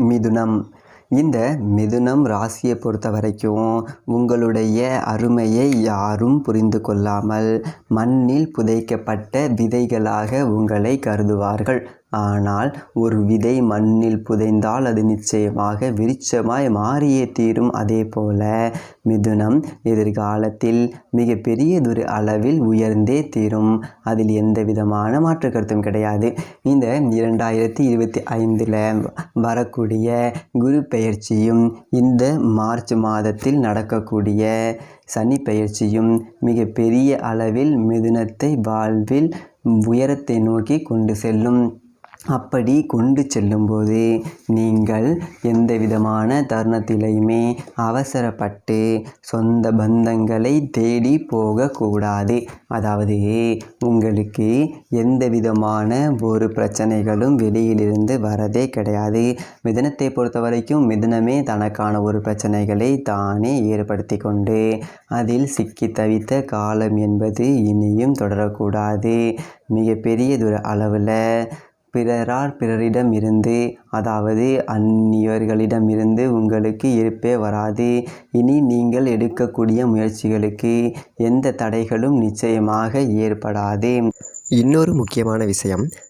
மிதுனம். இந்த மிதுனம் ராசியை பொறுத்த வரைக்கும் உங்களுடைய அருமையை யாரும் புரிந்து கொள்ளாமல் மண்ணில் புதைக்கப்பட்ட விதைகளாக உங்களை கருதுவார்கள். ஆனால் ஒரு விதை மண்ணில் புதைந்தால் அது நிச்சயமாக விருட்சமாய் மாறியே தீரும். அதே போல மிதுனம் எதிர்காலத்தில் மிக பெரியதொரு அளவில் உயர்ந்தே தீரும். அதில் எந்த விதமான மாற்று கருத்தும் கிடையாது. இந்த இரண்டாயிரத்தி இருபத்தி ஐந்தில் வரக்கூடிய குரு பெயர்ச்சியும் இந்த மார்ச் மாதத்தில் நடக்கக்கூடிய சனி பெயர்ச்சியும் மிக பெரிய அளவில் மிதுனத்தை வாழ்வில் உயரத்தை நோக்கி கொண்டு செல்லும். அப்படி கொண்டு செல்லும்போது நீங்கள் எந்த விதமான தருணத்திலையுமே அவசரப்பட்டு சொந்த பந்தங்களை தேடி போகக்கூடாது. அதாவது உங்களுக்கு எந்த விதமான ஒரு பிரச்சனைகளும் வெளியிலிருந்து வரதே கிடையாது. மிதனத்தை பொறுத்த வரைக்கும் மிதனமே தனக்கான ஒரு பிரச்சனைகளை தானே ஏற்படுத்தி கொண்டு அதில் சிக்கி தவித்த காலம் என்பது இனியும் தொடரக்கூடாது. மிகப்பெரியதொரு அளவில் பிறரால் பிறரிடம் இருந்து அதாவது அந்நியர்களிடமிருந்து உங்களுக்கு இருப்பே வராது. இனி நீங்கள் எடுக்கக்கூடிய முயற்சிகளுக்கு எந்த தடைகளும் நிச்சயமாக ஏற்படாது. இன்னொரு முக்கியமான விஷயம்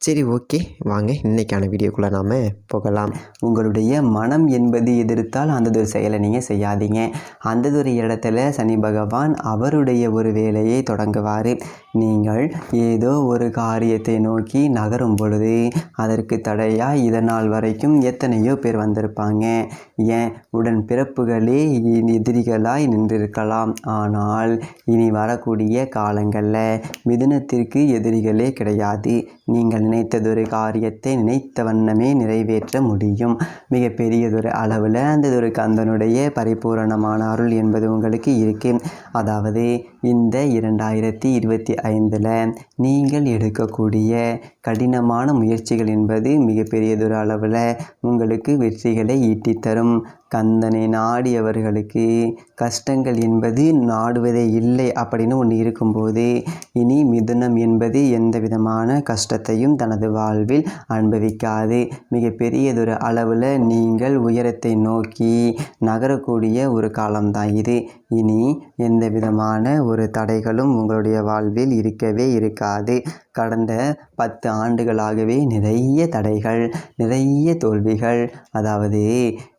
சரி ஓகே. வாங்க இன்றைக்கான வீடியோக்குள்ளே நாம் போகலாம். உங்களுடைய மனம் என்பது எதிர்த்தால் அந்ததொரு செயலை நீங்கள் செய்யாதீங்க. அந்ததொரு இடத்துல சனி பகவான் அவருடைய ஒரு வேலையை தொடங்குவார். நீங்கள் ஏதோ ஒரு காரியத்தை நோக்கி நகரும் பொழுது அதற்கு தடையாக இதனால் வரைக்கும் எத்தனையோ பேர் வந்திருப்பாங்க. ஏன்? உடன் பிறப்புகளே எதிரிகளாய் நின்றிருக்கலாம். ஆனால் இனி வரக்கூடிய காலங்களில் மிதுனத்திற்கு எதிரிகளே கிடையாது. நீங்கள் நினைத்ததொரு காரியத்தை நினைத்த வண்ணமே நிறைவேற்ற முடியும். மிக பெரியதொரு அளவில் அந்த ஒரு கந்தனுடைய பரிபூரணமான அருள் என்பது உங்களுக்கு இருக்கு. அதாவது இந்த இரண்டாயிரத்தி இருபத்தி ஐந்தில் நீங்கள் எடுக்கக்கூடிய கடினமான முயற்சிகள் என்பது மிகப்பெரியதொரு அளவில் உங்களுக்கு வெற்றிகளை ஈட்டித்தரும். கந்தனை நாடியவர்களுக்கு கஷ்டங்கள் என்பது நாடுவதே இல்லை அப்படின்னு ஒன்று இருக்கும்போது இனி மிதுனம் என்பது எந்த விதமான கஷ்டத்தையும் தனது வாழ்வில் அனுபவிக்காது. மிகப்பெரியதொரு அளவில் நீங்கள் உயரத்தை நோக்கி நகரக்கூடிய ஒரு காலம்தான் இது. இனி எந்த விதமான ஒரு தடைகளும் உங்களுடைய வாழ்வில் இருக்கவே இருக்காது. கடந்த பத்து ஆண்டுகளாகவே நிறைய தடைகள் நிறைய தோல்விகள் அதாவது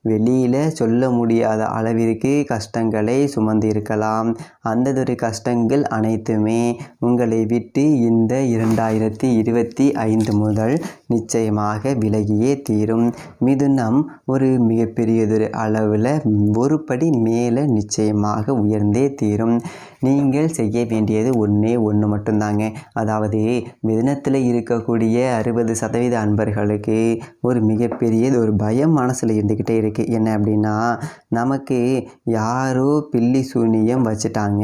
வெளியில் சொல்ல முடியாத அளவிற்கு கஷ்டங்களை சுமந்து இருக்கலாம் அந்ததொரு கஷ்டங்கள் அனைத்துமே உங்களை விட்டு இந்த இரண்டாயிரத்தி இருபத்தி ஐந்து முதல் நிச்சயமாக விலகியே தீரும். மிதுனம் ஒரு மிகப்பெரியதொரு அளவில் ஒரு படி மேலே நிச்சயமாக உயர்ந்தே தீரும். நீங்கள் செய்ய வேண்டியது ஒன்றே ஒன்று மட்டும்தாங்க. அதாவது மிதுனத்தில் இருக்கக்கூடிய அறுபது சதவீத அன்பர்களுக்கு ஒரு மிகப்பெரிய ஒரு பயம் மனசில் இருந்துக்கிட்டே இருக்குது என்ன அப்படின்னா நமக்கு யாரோ பில்லி சூனியம் வச்சுட்டாங்க.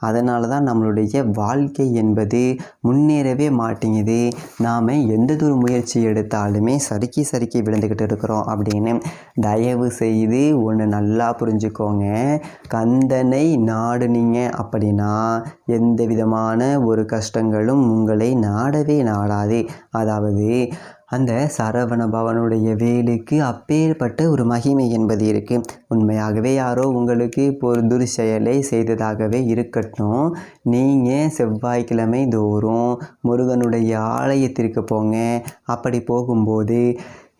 அதனால தான் நம்மளுடைய வாழ்க்கை என்பது முன்னேறவே மாட்டேங்குது. நாம் எந்த ஒரு முயற்சி எடுத்தாலுமே சறுக்கி சறுக்கி விழுந்துக்கிட்டு இருக்கிறோம் அப்படின்னு தயவு செய்து ஒன்று நல்லா புரிஞ்சுக்கோங்க. கந்தனை நாடுனீங்க அப்படின்னா எந்த விதமான ஒரு கஷ்டங்களும் உங்களை நாடவே நாடாது. அதாவது அந்த சரவண பவனுடைய வேலுக்கு அப்பேற்பட்ட ஒரு மகிமை என்பது இருக்குது உண்மையாகவே யாரோ உங்களுக்கு இப்போ ஒரு துர்ச்செயலை செய்ததாகவே இருக்கட்டும். நீங்கள் செவ்வாய்க்கிழமை தோறும் முருகனுடைய ஆலயத்திற்கு போங்க. அப்படி போகும்போது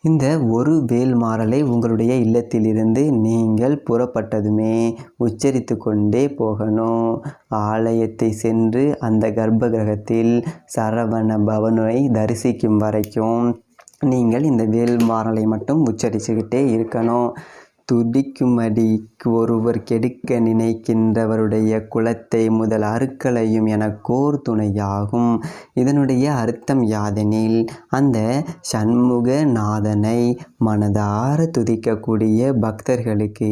இந்த ஒரு வேல் மாறலை உங்களுடைய இல்லத்திலிருந்து நீங்கள் புறப்பட்டதுமே உச்சரித்து கொண்டே போகணும். ஆலயத்தை சென்று அந்த கர்ப்ப கிரகத்தில் சரவண பவனை தரிசிக்கும் வரைக்கும் நீங்கள் இந்த வேல் மாறலை மட்டும் உச்சரிச்சுக்கிட்டே இருக்கணும். துடிக்குமடி ஒருவர் கெடுக்க நினைக்கின்றவருடைய குலத்தை முதல் அருக்களையும் எனக்கோர் துணையாகும். இதனுடைய அர்த்தம் யாதெனில் அந்த சண்முகநாதனை மனதார துதிக்கக்கூடிய பக்தர்களுக்கு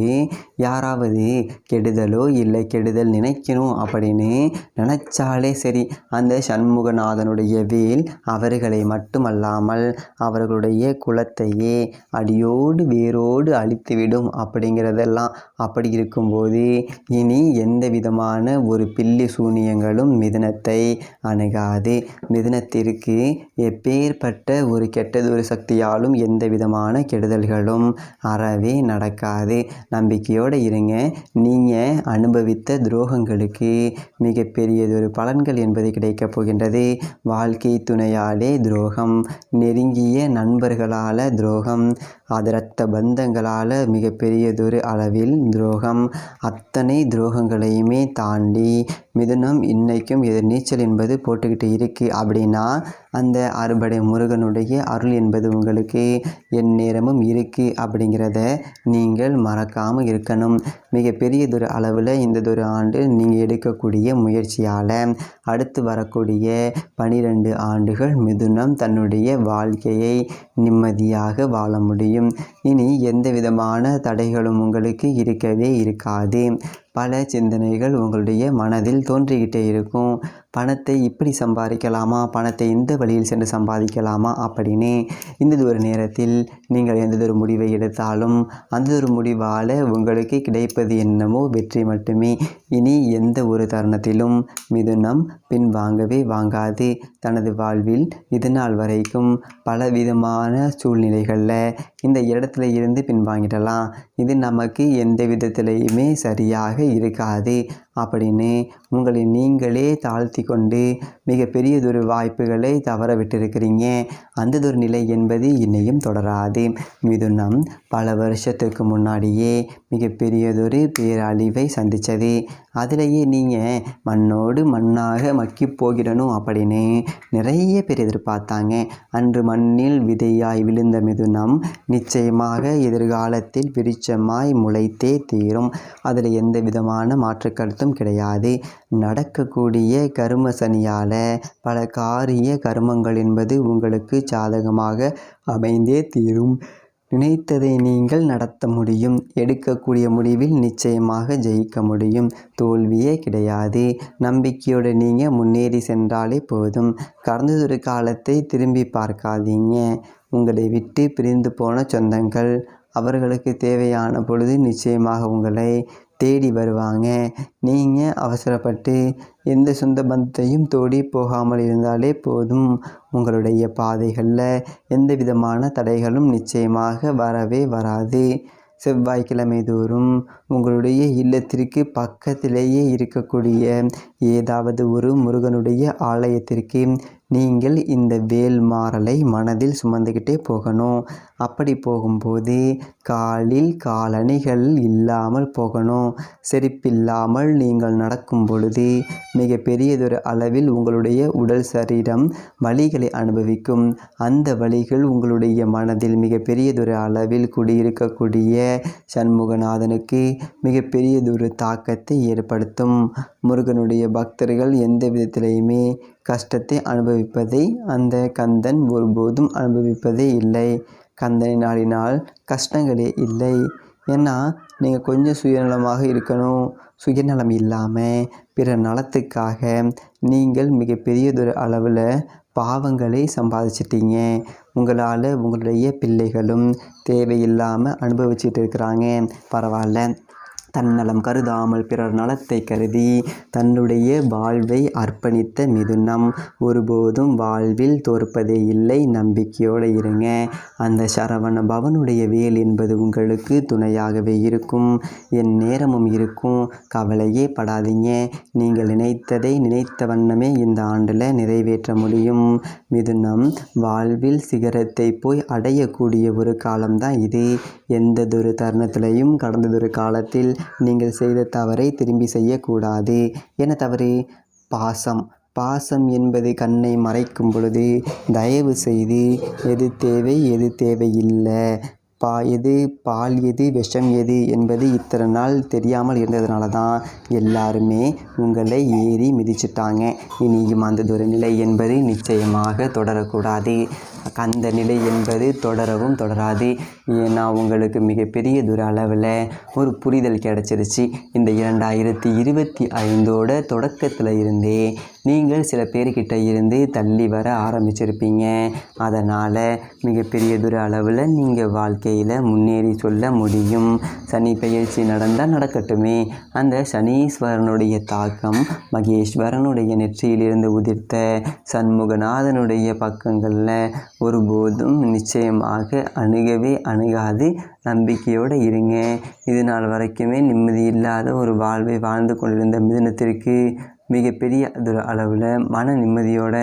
யாராவது கெடுதலோ இல்லை கெடுதல் நினைக்கணும் அப்படின்னு நினச்சாலே சரி அந்த சண்முகநாதனுடைய வேல் அவர்களை மட்டுமல்லாமல் அவர்களுடைய குலத்தையே அடியோடு வேரோடு அழித்துவிடும் அப்படிங்கிறதெல்லாம் அப்படி இருக்கும்போது இனி எந்த விதமான ஒரு பில்லி சூனியங்களும் மிதனத்தை அணுகாது. மிதனத்திற்கு எப்பேற்பட்ட ஒரு கெட்டதொரு சக்தியாலும் எந்த விதமான கெடுதல்களும் அறவே நடக்காது. நம்பிக்கையோடு இருங்க. நீங்கள் அனுபவித்த துரோகங்களுக்கு மிகப்பெரியதொரு பலன்கள் என்பது கிடைக்கப் போகின்றது. வாழ்க்கை துணையாலே துரோகம் நெருங்கிய நண்பர்களால் துரோகம் அது இரத்த பந்தங்களால் மிகப்பெரியதொரு அளவில் துரோகம். அத்தனை துரோகங்களையுமே தாண்டி மிதுனம் இன்றைக்கும் எதிர் நீச்சல் என்பது போட்டுக்கிட்டு இருக்குது அப்படின்னா அந்த அறுபடை முருகனுடைய அருள் என்பது உங்களுக்கு எந்நேரமும் இருக்குது அப்படிங்கிறத நீங்கள் மறக்காமல் இருக்கணும். மிகப்பெரியதொரு அளவில் இந்ததொரு ஆண்டு நீங்கள் எடுக்கக்கூடிய முயற்சியால் அடுத்து வரக்கூடிய பனிரெண்டு ஆண்டுகள் மிதுனம் தன்னுடைய வாழ்க்கையை நிம்மதியாக வாழ முடியும். இனி எந்த விதமான தடைகளும் உங்களுக்கு இருக்கவே இருக்காது. பல சிந்தனைகள் உங்களுடைய மனதில் தோன்றிக்கிட்டே இருக்கும். பணத்தை இப்படி சம்பாதிக்கலாமா? பணத்தை இந்த வழியில் சென்று சம்பாதிக்கலாமா? அப்படின்னு இந்த ஒரு நேரத்தில் நீங்கள் எந்ததொரு முடிவை எடுத்தாலும் அந்த ஒரு முடிவால் உங்களுக்கு கிடைப்பது என்னமோ வெற்றி மட்டுமே. இனி எந்த ஒரு தருணத்திலும் மிதுனம் பின்வாங்கவே வாங்காது. தனது வாழ்வில் இதுநாள் வரைக்கும் பலவிதமான சூழ்நிலைகளில் இந்த இடத்துல இருந்து பின்வாங்கிடலாம். இது நமக்கு எந்த விதத்திலையுமே சரியாக இருக்காது. அப்படின்னு உங்களை நீங்களே தாழ்த்தி கொண்டு மிகப்பெரியதொரு வாய்ப்புகளை தவற விட்டிருக்கிறீங்க அந்ததொரு நிலை என்பது இன்னையும் தொடராது. மிதுனம் பல வருஷத்துக்கு முன்னாடியே மிகப்பெரியதொரு பேரழிவை சந்தித்தது அதிலேயே நீங்கள் மண்ணோடு மண்ணாக மக்கி போகிடணும் அப்படின்னு நிறைய பேர் எதிர்பார்த்தாங்க. அன்று மண்ணில் விதையாய் விழுந்த மிதுனம் நிச்சயமாக எதிர்காலத்தில் விருச்சமாய் முளைத்தே தீரும். அதில் எந்த விதமான மாற்றுக்கருத்தும் கருத்தும் கிடையாது. நடக்கக்கூடிய கரும சனியால் பல காரிய கருமங்கள் என்பது உங்களுக்கு சாதகமாக அமைந்தே தீரும். நினைத்ததை நீங்கள் நடத்த முடியும். எடுக்கக்கூடிய முடிவில் நிச்சயமாக ஜெயிக்க முடியும். தோல்வியே கிடையாது. நம்பிக்கையோடு நீங்கள் முன்னேறி சென்றாலே போதும். கடந்ததொரு காலத்தை திரும்பி பார்க்காதீங்க. உங்களை விட்டு பிரிந்து போன சொந்தங்கள். அவர்களுக்கு தேவையான பொழுது நிச்சயமாக உங்களை தேடி வருவாங்க. நீங்கள் அவசரப்பட்டு எந்த சொந்த பந்தத்தையும் தோடி போகாமல் இருந்தாலே போதும். உங்களுடைய பாதைகளில் எந்த விதமான தடைகளும் நிச்சயமாக வரவே வராது. செவ்வாய்க்கிழமை தோறும் உங்களுடைய இல்லத்திற்கு பக்கத்திலேயே இருக்கக்கூடிய ஏதாவது ஒரு முருகனுடைய ஆலயத்திற்கு நீங்கள் இந்த வேல் மாறலை மனதில் சுமந்துக்கிட்டே போகணும். அப்படி போகும்போது காலில் காலணிகள் இல்லாமல் போகணும். செரிப்பில்லாமல் நீங்கள் நடக்கும் பொழுது மிக பெரியதொரு அளவில் உங்களுடைய உடல் சரீரம் வழிகளை அனுபவிக்கும். அந்த வழிகள் உங்களுடைய மனதில் மிக பெரியதொரு அளவில் குடியிருக்கக்கூடிய சண்முகநாதனுக்கு மிகப்பெரியதொரு தாக்கத்தை ஏற்படுத்தும். முருகனுடைய பக்தர்கள் எந்த விதத்திலையுமே கஷ்டத்தை அனுபவிப்பதை அந்த கந்தன் ஒருபோதும் அனுபவிப்பதே இல்லை. கந்தனை நாடினால் கஷ்டங்களே இல்லை. ஏன்னா நீங்கள் கொஞ்சம் சுயநலமாக இருக்கணும். சுயநலம் இல்லாமல் பிற நலத்துக்காக நீங்கள் மிகப்பெரியதொரு அளவில் பாவங்களை சம்பாதிச்சிட்டீங்க. உங்களால் உங்களுடைய பிள்ளைகளும் தேவையில்லாமல் அனுபவிச்சிட்டு இருக்கிறாங்க. பரவாயில்ல. தன்னலம் கருதாமல் பிறர் நலத்தை கருதி தன்னுடைய வாழ்வை அர்ப்பணித்த மிதுனம். ஒருபோதும் வாழ்வில் தோற்பதே இல்லை நம்பிக்கையோடு இருங்க. அந்த சரவண பவனுடைய வேல் என்பது உங்களுக்கு துணையாகவே இருக்கும். என் நேரமும் இருக்கும் கவலையே படாதீங்க. நீங்கள் நினைத்ததை நினைத்த வண்ணமே இந்த ஆண்டில் நிறைவேற்ற முடியும். மிதுனம் வாழ்வில் சிகரத்தை போய் அடையக்கூடிய ஒரு காலம்தான் இது. எந்ததொரு தருணத்திலையும் கடந்ததொரு காலத்தில் நீங்கள் செய்த தவறை திரும்பி செய்யக்கூடாது. என்ன தவறு? பாசம். பாசம் என்பது கண்ணை மறைக்கும் பொழுது தயவு செய்து எது தேவை எது தேவையில்லை. பா எது பால் எது விஷம் எது என்பது இத்தனை நாள் தெரியாமல் இருந்ததுனால தான் எல்லாருமே உங்களை ஏறி மிதிச்சிட்டாங்க. இனியும் அந்த ஒரு நிலை என்பது நிச்சயமாக தொடரக்கூடாது. அந்த நிலை என்பது தொடரவும் தொடராது. ஏன்னா உங்களுக்கு மிகப்பெரிய தூர அளவில் ஒரு புரிதல் கிடச்சிருச்சு. இந்த இரண்டாயிரத்தி இருபத்தி ஐந்தோட தொடக்கத்தில் இருந்தே நீங்கள் சில பேர்கிட்ட இருந்து தள்ளி வர ஆரம்பிச்சிருப்பீங்க. அதனால் மிகப்பெரிய தூர அளவில் நீங்கள் வாழ்க்கையில் முன்னேறி சொல்ல முடியும். சனி பயிற்சி நடந்தால் நடக்கட்டுமே. அந்த சனீஸ்வரனுடைய தாக்கம் மகேஸ்வரனுடைய நெற்றியிலிருந்து உதிர்த்த சண்முகநாதனுடைய பக்கங்களில் ஒருபோதும் நிச்சயமாக அணுகவே அணுகாது. நம்பிக்கையோடு இருங்க. இது நாள் வரைக்குமே நிம்மதி இல்லாத ஒரு வாழ்வை வாழ்ந்து கொண்டிருந்த மிதுனத்திற்கு மிகப்பெரிய அளவில் மன நிம்மதியோட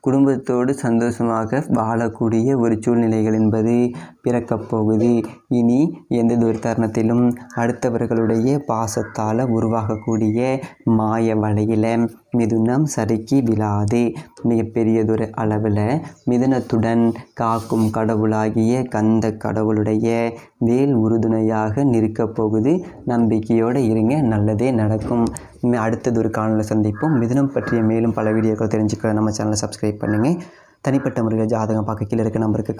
குடும்பத்தோடு சந்தோஷமாக வாழக்கூடிய ஒரு சூழ்நிலைகள் என்பது பிறக்கப் போகுது. இனி எந்த ஒரு தருணத்திலும் அடுத்தவர்களுடைய பாசத்தால் உருவாகக்கூடிய மாய வலையில் மிதுனம் சறுக்கி விழாதே. மிகப்பெரியதொரு அளவில் மிதுனத்துடன் காக்கும் கடவுளாகிய கந்த கடவுளுடைய வேல் உறுதுணையாக நிற்கப் போகுது. நம்பிக்கையோடு இருங்க நல்லதே நடக்கும். அடுத்தது ஒரு காணொலியில் சந்திப்போம். மிதுனம் பற்றிய மேலும் பல வீடியோக்கள் தெரிஞ்சுக்க நம்ம சேனலை சப்ஸ்கிரைப் பண்ணுங்கள் தனிப்பட்ட முறையில் ஜாதகம் பார்க்க கீழே இருக்க நம்பருக்கு